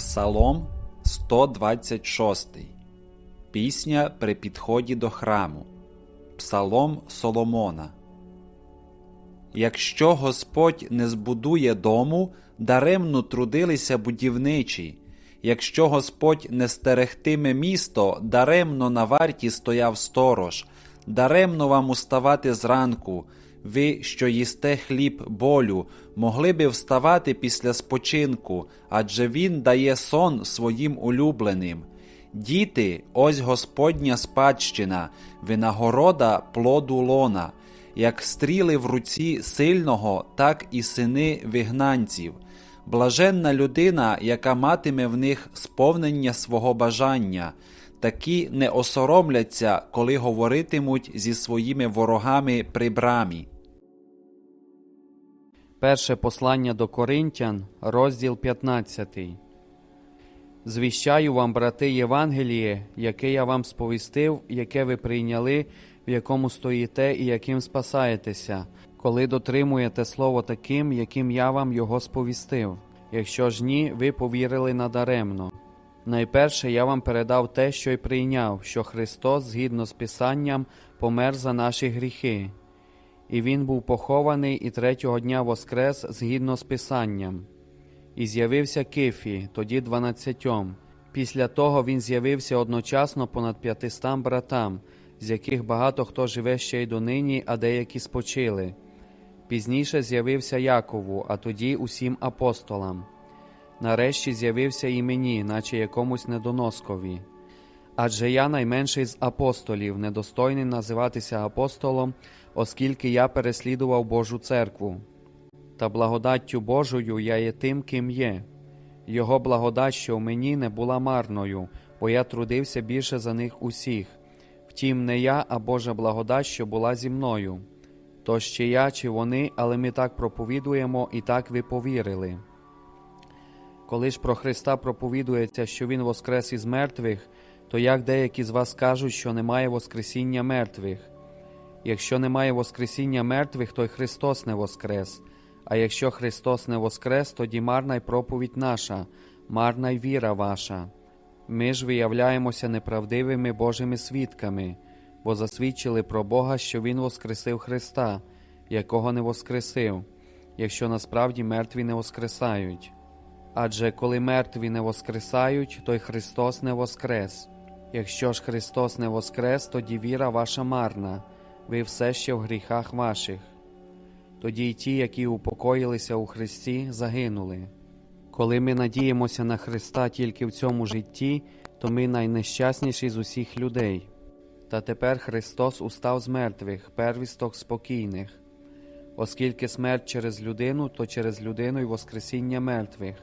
Псалом 126. Пісня при підході до храму. Псалом Соломона. Якщо Господь не збудує дому, даремно трудилися будівничі. Якщо Господь не стерегтиме місто, даремно на варті стояв сторож, даремно вам уставати зранку. Ви, що їсте хліб болю, могли би вставати після спочинку, адже Він дає сон своїм улюбленим. Діти, ось Господня спадщина, винагорода плоду лона, як стріли в руці сильного, так і сини вигнанців. Блаженна людина, яка матиме в них сповнення свого бажання, такі не осоромляться, коли говоритимуть зі своїми ворогами при брамі. Перше послання до Коринтян, розділ 15. Звіщаю вам, брати, Євангеліє, яке я вам сповістив, яке ви прийняли, в якому стоїте і яким спасаєтеся, коли дотримуєте слово таким, яким я вам його сповістив. Якщо ж ні, ви повірили надаремно. Найперше я вам передав те, що й прийняв, що Христос, згідно з Писанням, помер за наші гріхи, і Він був похований і третього дня воскрес згідно з Писанням. І з'явився Кифі, тоді дванадцятьом. Після того він з'явився одночасно понад п'ятистам братам, з яких багато хто живе ще й донині, а деякі спочили. Пізніше з'явився Якову, а тоді усім апостолам. Нарешті з'явився і мені, наче якомусь недоноскові. Адже я найменший з апостолів, недостойний називатися апостолом, оскільки я переслідував Божу церкву. Та благодаттю Божою я є тим, ким є. Його благодать, що в мені не була марною, бо я трудився більше за них усіх. Втім, не я, а Божа благодать, що була зі мною. Тож чи я, чи вони, але ми так проповідуємо і так ви повірили. Коли ж про Христа проповідується, що Він воскрес із мертвих, то як деякі з вас кажуть, що немає Воскресіння мертвих? Якщо немає Воскресіння мертвих, то й Христос не воскрес. А якщо Христос не воскрес, тоді марна й проповідь наша, марна й віра ваша. Ми ж виявляємося неправдивими Божими свідками, бо засвідчили про Бога, що Він воскресив Христа, якого не воскресив, якщо насправді мертві не воскресають. Адже коли мертві не воскресають, то й Христос не воскрес. Якщо ж Христос не воскрес, тоді віра ваша марна, ви все ще в гріхах ваших. Тоді й ті, які упокоїлися у Христі, загинули. Коли ми надіємося на Христа тільки в цьому житті, то ми найнещасніші з усіх людей. Та тепер Христос устав з мертвих, первісток спокійних, оскільки смерть через людину, то через людину й Воскресіння мертвих.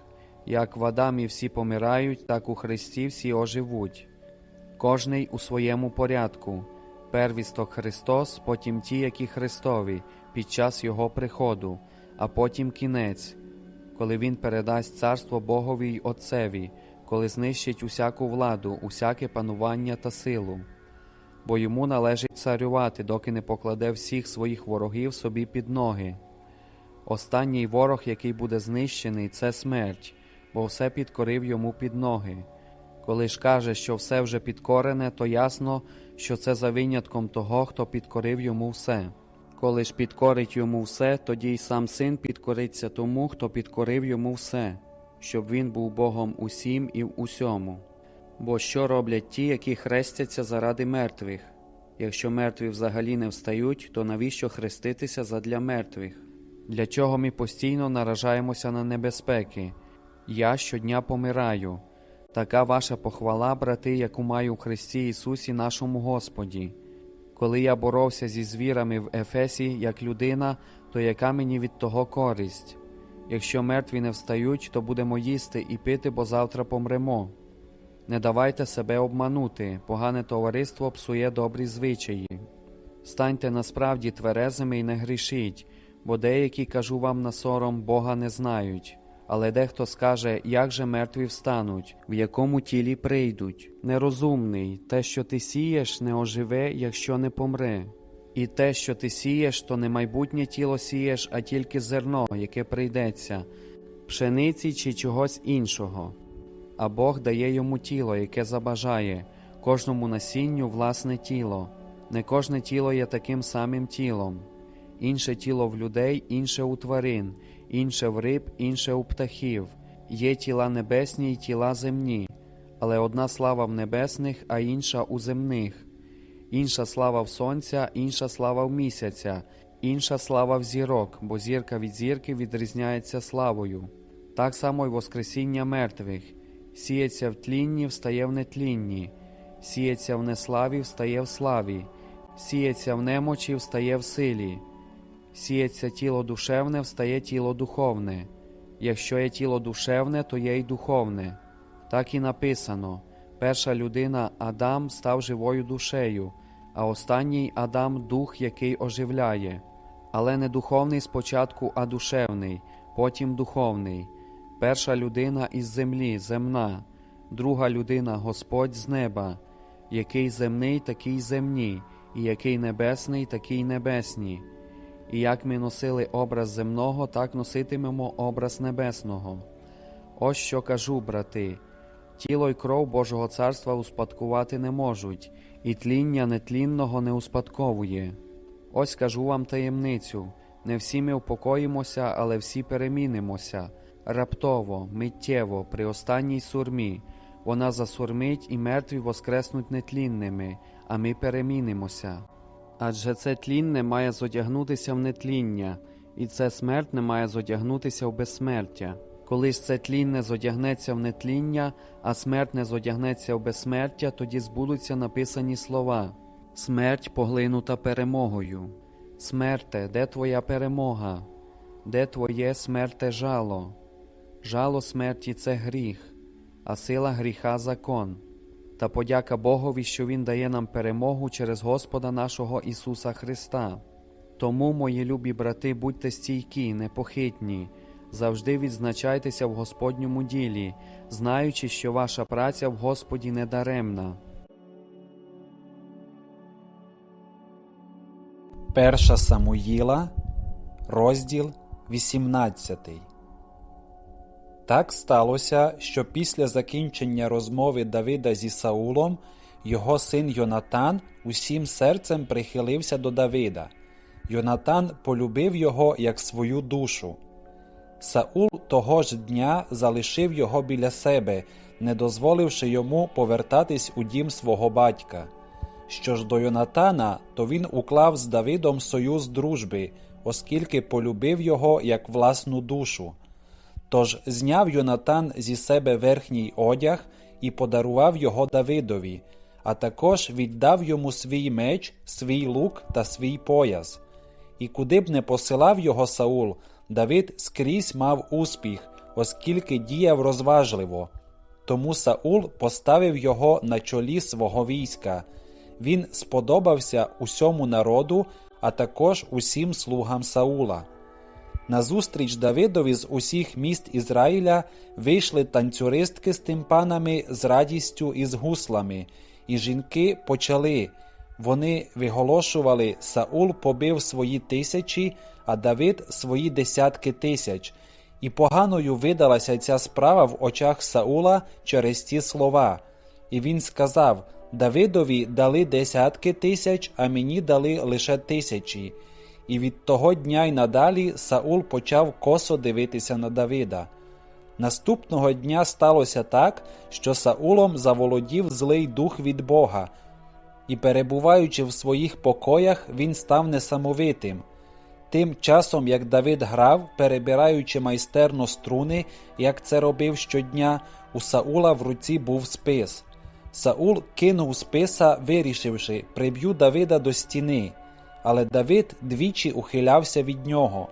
Як в Адамі всі помирають, так у Христі всі оживуть, кожний у своєму порядку, первісток Христос, потім ті, які Христові, під час Його приходу, а потім кінець, коли Він передасть царство Богові й Отцеві, коли знищить усяку владу, усяке панування та силу. Бо йому належить царювати, доки не покладе всіх своїх ворогів собі під ноги. Останній ворог, який буде знищений, це смерть, бо все підкорив йому під ноги. Коли ж каже, що все вже підкорене, то ясно, що це за винятком того, хто підкорив йому все. Коли ж підкорить йому все, тоді й сам син підкориться тому, хто підкорив йому все, щоб він був Богом усім і в усьому. Бо що роблять ті, які хрестяться заради мертвих? Якщо мертві взагалі не встають, то навіщо хреститися задля мертвих? Для чого ми постійно наражаємося на небезпеки? Я щодня помираю. Така ваша похвала, брати, яку маю в Христі Ісусі нашому Господі. Коли я боровся зі звірами в Ефесі як людина, то яка мені від того користь? Якщо мертві не встають, то будемо їсти і пити, бо завтра помремо. Не давайте себе обманути, погане товариство псує добрі звичаї. Станьте насправді тверезими і не грішіть, бо деякі, кажу вам на сором, Бога не знають. Але дехто скаже, як же мертві встануть, в якому тілі прийдуть. Нерозумний, те, що ти сієш, не оживе, якщо не помре. І те, що ти сієш, то не майбутнє тіло сієш, а тільки зерно, яке прийдеться, пшениці чи чогось іншого. а Бог дає йому тіло, яке забажає, кожному насінню власне тіло. Не кожне тіло є таким самим тілом. Інше тіло в людей, інше у тварин, інше в риб, інше у птахів. Є тіла небесні й тіла земні, але одна слава в небесних, а інша у земних. Інша слава в сонця, інша слава в місяця, інша слава в зірок, бо зірка від зірки відрізняється славою. Так само й Воскресіння мертвих. Сіється в тлінні, встає в нетлінні, сіється в неславі, встає в славі, сіється в немочі, встає в силі, сіється тіло душевне, встає тіло духовне. Якщо є тіло душевне, то є й духовне. Так і написано: перша людина Адам став живою душею, а останній Адам дух, який оживляє. Але не духовний спочатку, а душевний, потім духовний. Перша людина із землі, земна, друга людина Господь з неба, який земний, такий земні, і який небесний, такий небесні. І як ми носили образ земного, так носитимемо образ небесного. Ось що кажу, брати. Тіло й кров Божого царства успадкувати не можуть, і тління нетлінного не успадковує. Ось кажу вам таємницю: не всі ми впокоїмося, але всі перемінимося. Раптово, миттєво, при останній сурмі. Вона засурмить і мертві воскреснуть нетлінними, а ми перемінимося. Адже це тлінне має зодягнутися в нетління, і це смертне має зодягнутися в безсмертя. Коли ж це тлінне зодягнеться в нетління, а смертне зодягнеться в безсмертя, тоді збудуться написані слова Смерть поглинута перемогою. Смерте, де твоя перемога? Де твоє смерте жало? Жало смерті це гріх, а сила гріха закон. Та подяка Богові, що Він дає нам перемогу через Господа нашого Ісуса Христа. Тому, мої любі брати, будьте стійкі, непохитні, завжди відзначайтеся в Господньому ділі, знаючи, що ваша праця в Господі не даремна. Перша Самуїла, розділ 18. Так сталося, що після закінчення розмови Давида зі Саулом його син Йонатан усім серцем прихилився до Давида. Йонатан полюбив його як свою душу. Саул того ж дня залишив його біля себе, не дозволивши йому повертатись у дім свого батька. Що ж до Йонатана, то він уклав з Давидом союз дружби, оскільки полюбив його як власну душу. Тож зняв Йонатан зі себе верхній одяг і подарував його Давидові, а також віддав йому свій меч, свій лук та свій пояс. І куди б не посилав його Саул, Давид скрізь мав успіх, оскільки діяв розважливо. Тому Саул поставив його на чолі свого війська. Він сподобався усьому народу, а також усім слугам Саула. Назустріч Давидові з усіх міст Ізраїля вийшли танцюристки з тимпанами з радістю і з гуслами, і жінки почали. Вони виголошували Саул побив свої тисячі, а Давид свої десятки тисяч. І поганою видалася ця справа в очах Саула через ці слова. І він сказав: Давидові дали десятки тисяч, а мені дали лише тисячі. І від того дня й надалі Саул почав косо дивитися на Давида. Наступного дня сталося так, що Саулом заволодів злий дух від Бога, і, перебуваючи в своїх покоях, він став несамовитим. Тим часом, як Давид грав, перебираючи майстерно струни, як це робив щодня, у Саула в руці був спис. Саул кинув списа, вирішивши, приб'ю Давида до стіни. Але Давид двічі ухилявся від нього.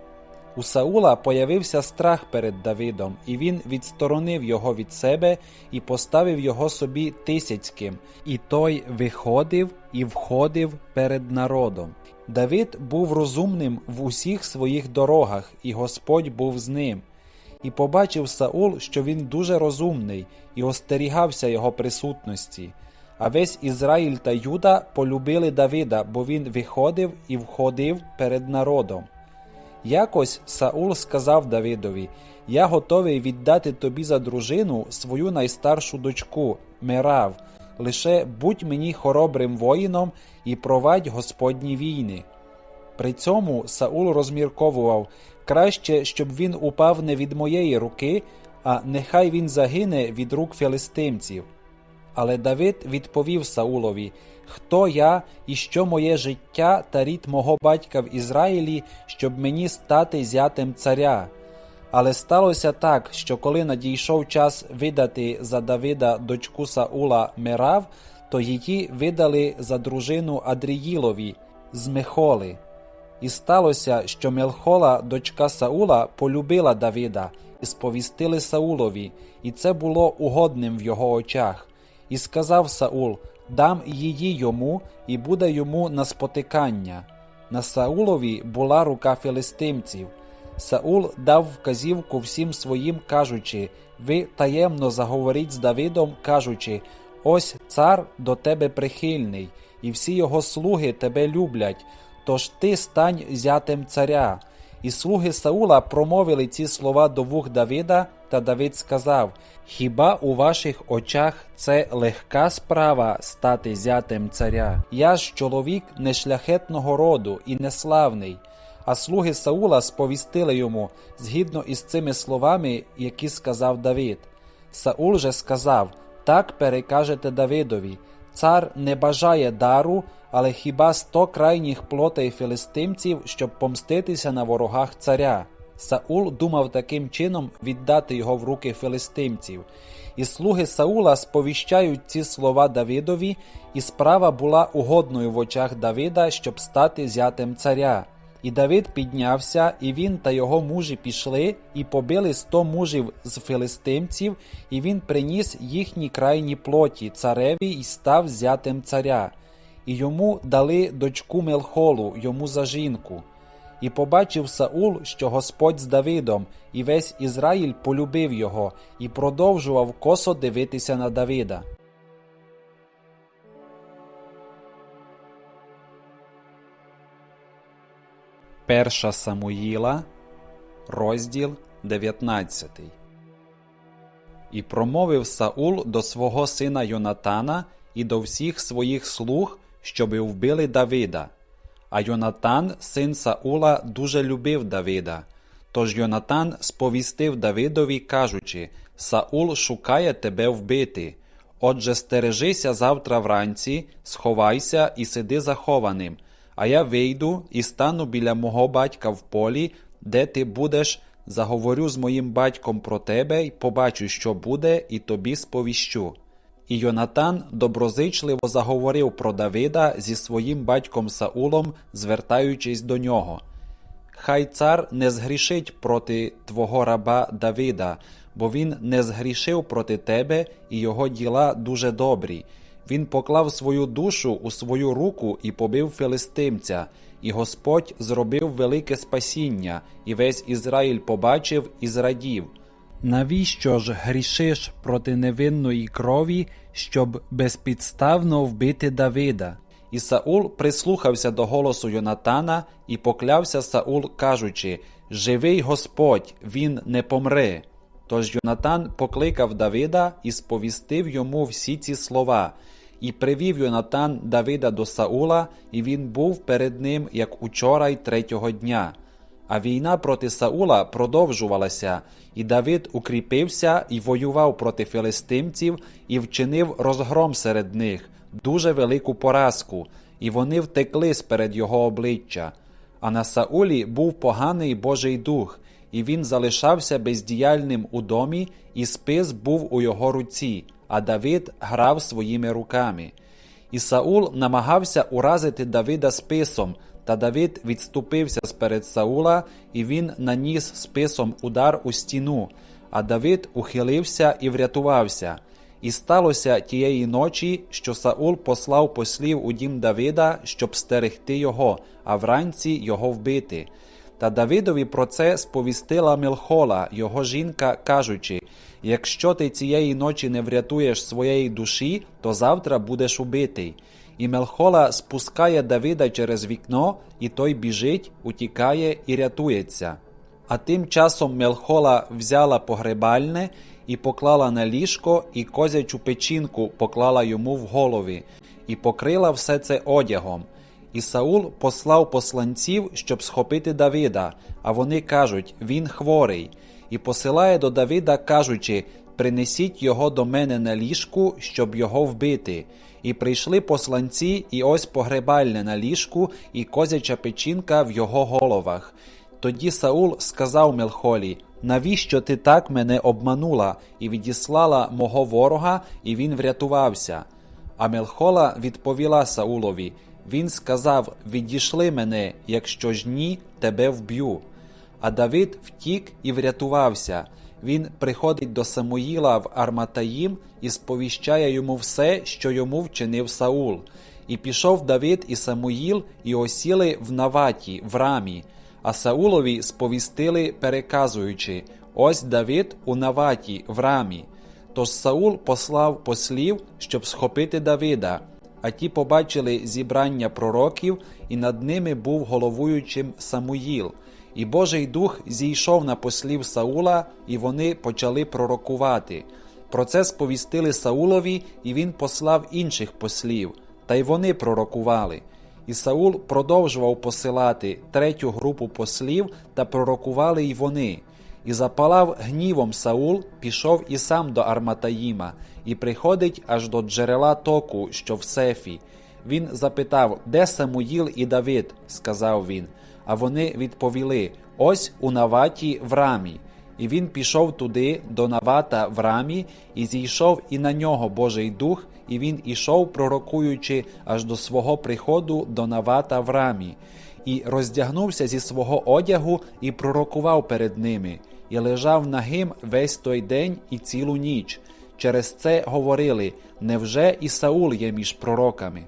У Саула появився страх перед Давидом, і він відсторонив його від себе і поставив його собі тисяцьким, і той виходив і входив перед народом. Давид був розумним в усіх своїх дорогах, і Господь був з ним. І побачив Саул, що він дуже розумний, і остерігався його присутності. А весь Ізраїль та Юда полюбили Давида, бо він виходив і входив перед народом. Якось Саул сказав Давидові: Я готовий віддати тобі за дружину свою найстаршу дочку Мерав. Лише будь мені хоробрим воїном і провадь Господні війни. При цьому Саул розмірковував краще, щоб він упав не від моєї руки, а нехай він загине від рук філистимців. Але Давид відповів Саулові: Хто я і що моє життя та рід мого батька в Ізраїлі, щоб мені стати зятем царя? Але сталося так, що коли надійшов час видати за Давида дочку Саула Мерав, то її видали за дружину Адріїлові з Мехоли. І сталося, що Мелхола, дочка Саула, полюбила Давида, і сповістили Саулові, і це було угодним в його очах. І сказав Саул: Дам її йому, і буде йому на спотикання. На Саулові була рука філистимців. Саул дав вказівку всім своїм, кажучи: Ви таємно заговоріть з Давидом, кажучи: Ось цар до тебе прихильний, і всі його слуги тебе люблять. Тож ти стань зятем царя. І слуги Саула промовили ці слова до вух Давида, та Давид сказав: Хіба у ваших очах це легка справа стати зятем царя? Я ж чоловік нешляхетного роду і неславний. А слуги Саула сповістили йому згідно із цими словами, які сказав Давид. Саул же сказав: Так перекажете Давидові. Цар не бажає дару, але хіба сто крайніх плотей філистимців, щоб помститися на ворогах царя. Саул думав таким чином віддати його в руки філистимців. І слуги Саула сповіщають ці слова Давидові, і справа була угодною в очах Давида, щоб стати зятем царя. І Давид піднявся, і він та його мужі пішли, і побили сто мужів з филистимців, і він приніс їхні крайні плоті цареві і став зятем царя. І йому дали дочку Мелхолу, йому за жінку. І побачив Саул, що Господь з Давидом, і весь Ізраїль полюбив його, і продовжував косо дивитися на Давида. Перша Самуїла, розділ 19. І промовив Саул до свого сина Йонатана і до всіх своїх слуг, щоби вбили Давида. А Йонатан, син Саула, дуже любив Давида. Тож Йонатан сповістив Давидові, кажучи: Саул шукає тебе вбити. Отже, стережися завтра вранці, сховайся і сиди захованим, а я вийду і стану біля мого батька в полі, де ти будеш, заговорю з моїм батьком про тебе і побачу, що буде, і тобі сповіщу. І Йонатан доброзичливо заговорив про Давида зі своїм батьком Саулом, звертаючись до нього. Хай цар не згрішить проти твого раба Давида, бо він не згрішив проти тебе, і його діла дуже добрі. Він поклав свою душу у свою руку і побив филистимця, і Господь зробив велике спасіння, і весь Ізраїль побачив і зрадів. Навіщо ж грішиш проти невинної крові, щоб безпідставно вбити Давида? І Саул прислухався до голосу Йонатана і поклявся Саул, кажучи: Живий Господь, він не помре. Тож Йонатан покликав Давида і сповістив йому всі ці слова. І привів Йонатан Давида до Саула, і він був перед ним, як учора й третього дня. А війна проти Саула продовжувалася, і Давид укріпився і воював проти филистимців і вчинив розгром серед них, дуже велику поразку, і вони втекли сперед його обличчя. А на Саулі був поганий Божий дух, і він залишався бездіяльним у домі, і спис був у його руці, а Давид грав своїми руками. І Саул намагався уразити Давида списом, та Давид відступився сперед Саула, і він наніс списом удар у стіну, а Давид ухилився і врятувався. І сталося тієї ночі, що Саул послав послів у дім Давида, щоб стерегти його, а вранці його вбити. Та Давидові про це сповістила Мелхола, його жінка, кажучи: Якщо ти цієї ночі не врятуєш своєї душі, то завтра будеш убитий. І Мелхола спускає Давида через вікно, і той біжить, утікає і рятується. А тим часом Мелхола взяла погребальне і поклала на ліжко, і козячу печінку поклала йому в голові, і покрила все це одягом. І Саул послав посланців, щоб схопити Давида, а вони кажуть: Він хворий, і посилає до Давида, кажучи: Принесіть його до мене на ліжку, щоб його вбити. І прийшли посланці, і ось погребальне на ліжку, і козяча печінка в його головах. Тоді Саул сказав Мелхолі: Навіщо ти так мене обманула і відіслала мого ворога, і він врятувався? А Мелхола відповіла Саулові: Він сказав: Відійшли мене, якщо ж ні, тебе вб'ю. А Давид втік і врятувався. Він приходить до Самуїла в Арматаїм і сповіщає йому все, що йому вчинив Саул. І пішов Давид і Самуїл, і осіли в Наваті, в рамі. А Саулові сповістили, переказуючи: Ось Давид у Наваті, в рамі. Тож Саул послав послів, щоб схопити Давида. А ті побачили зібрання пророків, і над ними був головуючим Самуїл. І Божий дух зійшов на послів Саула, і вони почали пророкувати. Про це сповістили Саулові, і він послав інших послів, та й вони пророкували. І Саул продовжував посилати третю групу послів, та пророкували й вони. І запалав гнівом Саул, пішов і сам до Арматаїма, і приходить аж до джерела току, що в Сефі. Він запитав, де Самуїл і Давид, сказав він. А вони відповіли: Ось у Наваті в рамі. І він пішов туди, до Навата в рамі, і зійшов і на нього Божий дух, і він ішов, пророкуючи аж до свого приходу до Навата в рамі, і роздягнувся зі свого одягу і пророкував перед ними, і лежав нагим весь той день і цілу ніч. Через це говорили: невже і Саул є між пророками?